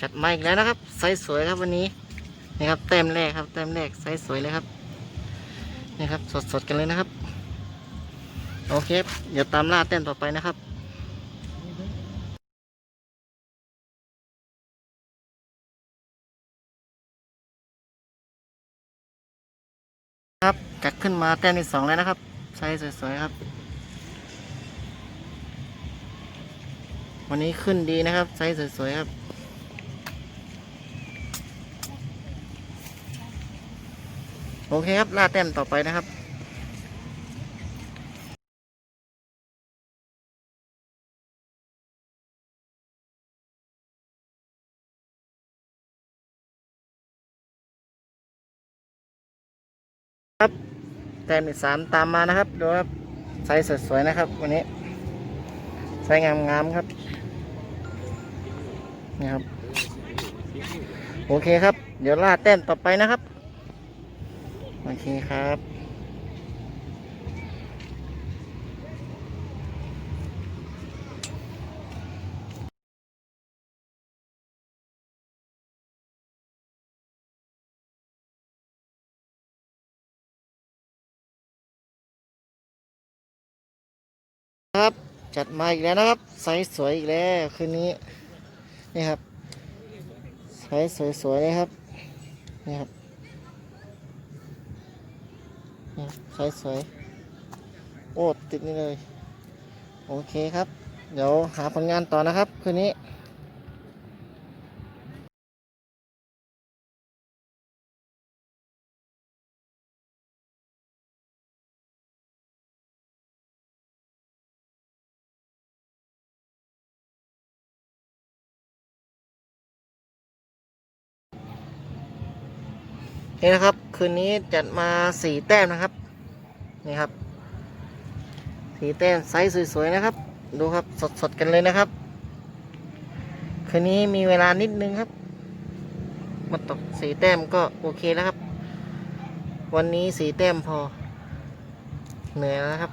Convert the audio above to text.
จัดมาอีกแล้วนะครับไซส์สวยครับวันนี้นี่ครับแต้มแรกครับแต้มแรกไซส์สวยเลยครับนี่ครับสดๆกันเลยนะครับโอเคเดี๋ยวตามล่าแต้มต่อไปนะครับครับกัดขึ้นมาแต้มที่สองแล้วนะครับไซส์สวยๆครับวันนี้ขึ้นดีนะครับไซส์สวยๆครับ โอเคครับล่าแต้มต่อไปนะครับครับแต้มที่สามตามมานะครับดูครับไซส์สวยๆนะครับ วันนี้ไซส์งามๆครับนี่ครับ โอเคครับ เดี๋ยวล่าแต้มต่อไปนะครับ โอเคครับครับจัดมาอีกแล้วนะครับไซส์สวยอีกแล้วคืนนี้นี่ครับไซส์สวยๆเลยครับนี่ครับ สวยสวยโอ้ติดนี่เลย โอเคครับ เดี๋ยวหาผลงานต่อนะครับ คืนนี้ นี่นะครับ คืนนี้จัดมาสี่แต้มนะครับ นี่ครับสีแต้มไซส์สวยๆนะครับ ดูครับสดๆกันเลยนะครับ คืนนี้มีเวลานิดนึงครับมาตกสีแต้มก็โอเคแล้วครับ วันนี้สีแต้มพอ เหนื่อยแล้วครับ